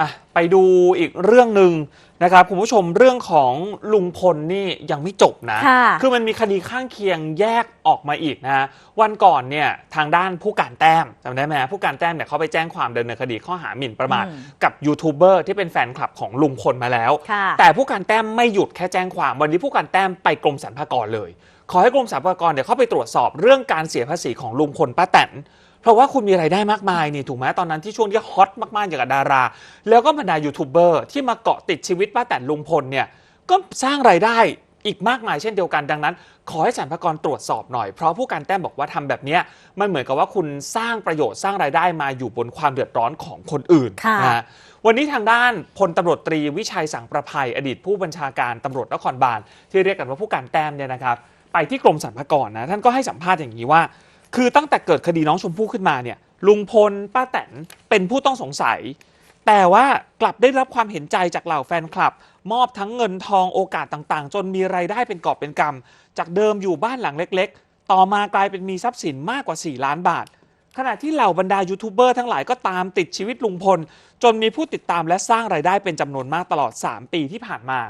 อะไปดูอีกเรื่องหนึ่งนะครับคุณผู้ชมเรื่องของลุงพลนี่ยังไม่จบนะค่ะอมันมีคดีข้างเคียงแยกออกมาอีกนะฮะวันก่อนเนี่ยทางด้านผู้การแต้มจำได้ไหมฮะผู้การแต้มเนี่ยเขาไปแจ้งความดำเนินคดีข้อหาหมิ่นประมาทอืมกับยูทูบเบอร์ที่เป็นแฟนคลับของลุงพลมาแล้วค่ะแต่ผู้การแต้มไม่หยุดแค่แจ้งความวันนี้ผู้การแต้มไปกรมสรรพากรเลย ขอให้กรมสรรพากรเนี่ยเข้าไปตรวจสอบเรื่องการเสียภาษีของลุงพลป้าแตนเพราะว่าคุณมีไรายได้มากมายนี่ถูกไหมตอนนั้นที่ช่วงที่ฮอตมากๆอย่างกับดารา แล้วก็บรรดายูทูบเบอร์ที่มาเกาะติดชีวิตป้าแตนลุงพลเนี่ยก็สร้างไรายได้อีกมากมายเช่นเดียวกันดังนั้น ขอให้สรรพากรตรวจสอบหน่อย เพราะผู้การแต้มบอกว่าทำแบบเนี้ยมันเหมือนกับว่าคุณสร้างประโยชน์สร้างรายได้มาอยู่บนความเดือดร้อนของคนอื่นค่ะนะฮะวันนี้ทางด้านพลตำรวจตรีวิชัยสังประภัยอดีตผู้บัญชาการตำรวจนครบาลที่เรียกกันว่าผู้การแต้มเนี่ยนะครับ ไปที่กรมสรรพากรนะท่านก็ให้สัมภาษณ์อย่างนี้ว่า คือตั้งแต่เกิดคดีน้องชมพู่ขึ้นมาเนี่ยลุงพลป้าแตนเป็นผู้ต้องสงสัย แต่ว่ากลับได้รับความเห็นใจจากเหล่าแฟนคลับ มอบทั้งเงินทองโอกาสต่างๆ จนมีไรายได้เป็นกอบเป็นกำจากเดิมอยู่บ้านหลังเล็ก ๆ ต่อมากลายเป็นมีทรัพย์สินมากกว่า 4 ล้านบาท ขณะที่เหล่าบรรดายูทูบเบอร์ทั้งหลายก็ตามติดชีวิตลุงพล จนมีผู้ติดตามและสร้างรายได้เป็นจำนวนมากตลอด 3 ปีที่ผ่านมา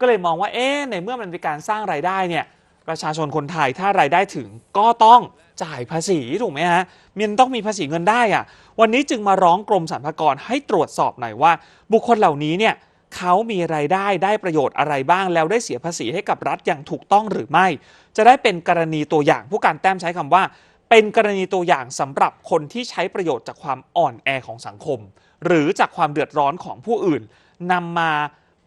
ก็เลยมองว่าเอ๊ะในเมื่อมันเป็นการสร้างรายได้เนี่ย ประชาชนคนไทยถ้ารายได้ถึงก็ต้องจ่ายภาษีถูกไหมฮะมันต้องมีภาษีเงินได้อะวันนี้จึงมาร้องกรมสรรพากรให้ตรวจสอบหน่อยว่า บุคคลเหล่านี้เนี่ยเขามีรายได้ได้ประโยชน์อะไรบ้าง แล้วได้เสียภาษีให้กับรัฐอย่างถูกต้องหรือไม่ จะได้เป็นกรณีตัวอย่างผู้การแต้มใช้คำว่า เป็นกรณีตัวอย่างสำหรับคนที่ใช้ประโยชน์จากความอ่อนแอของสังคม หรือจากความเดือดร้อนของผู้อื่นนำมา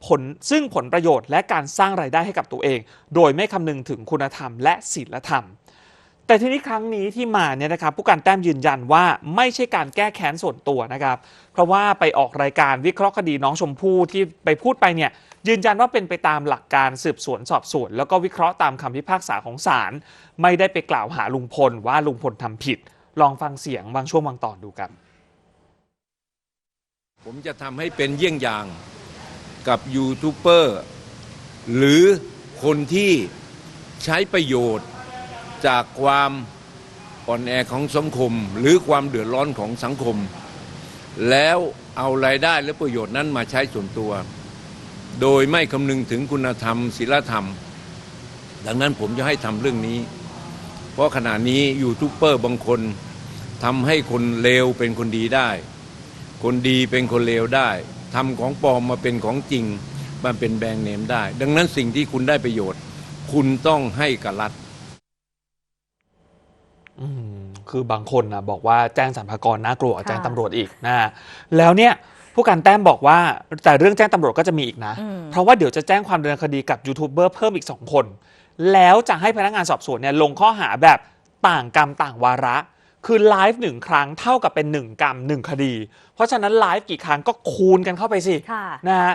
ผลซึ่งผลประโยชน์และการสร้างรายได้ให้กับตัวเอง โดยไม่คำนึงถึงคุณธรรมและศีลธรรม แต่ทีนี้ครั้งนี้ที่มาเนี่ยนะครับผู้การแต้มยืนยันว่าไม่ใช่การแก้แค้นส่วนตัวนะครับ เพราะว่าไปออกรายการวิเคราะห์คดีน้องชมพู่ที่ไปพูดไปเนี่ยยืนยันว่าเป็นไปตามหลักการสืบสวนสอบสวน แล้วก็วิเคราะห์ตามคำพิพากษาของศาลไม่ได้ไปกล่าวหาลุงพลว่าลุงพลทำผิด ลองฟังเสียงบางช่วงบางตอนดูกันผมจะทำให้เป็นเยี่ยงอย่าง กับยูทูบเบอร์หรือคนที่ใช้ประโยชน์จากความอ่อนแอของสังคม หรือความเดือดร้อนของสังคม แล้วเอารายได้และประโยชน์นั้นมาใช้ส่วนตัว โดยไม่คำนึงถึงคุณธรรมศีลธรรม ดังนั้นผมจะให้ทำเรื่องนี้ เพราะขณะนี้ยูทูบเบอร์บางคนทำให้คนเลวเป็นคนดีได้ คนดีเป็นคนเลวได้ ทำของปลอมมาเป็นของจริงมันเป็นแบรนด์เนมได้ ดังนั้นสิ่งที่คุณได้ประโยชน์ คุณต้องให้กับรัฐอืมคือบางคนนะบอกว่าแจ้งสรรพากรน่ากลัวกว่าค่ะแจ้งตำรวจอีกนะแล้วเนี่ยผู้การแต้มบอกว่าแต่เรื่องแจ้งตำรวจก็จะมีอีกนะอืมเพราะว่าเดี๋ยวจะแจ้งความดำเนินคดีกับยูทูบเบอร์เพิ่มอีก2คน แล้วจะให้พนักงานสอบสวนเนี่ยลงข้อหาแบบต่างกรรมต่างวาระ คือไลฟ์หนึ่งครั้งเท่ากับเป็น 1 กรรม 1 คดี เพราะฉะนั้นไลฟ์กี่ครั้งก็คูณกันเข้าไปสิค่ะนะฮะ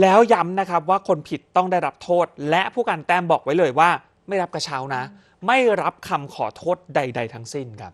แล้วย้ำนะครับว่าคนผิดต้องได้รับโทษ และผู้การแต้มบอกไว้เลยว่า ไม่รับกระเช้านะ ไม่รับคำขอโทษใด ๆ ทั้งสิ้นครับ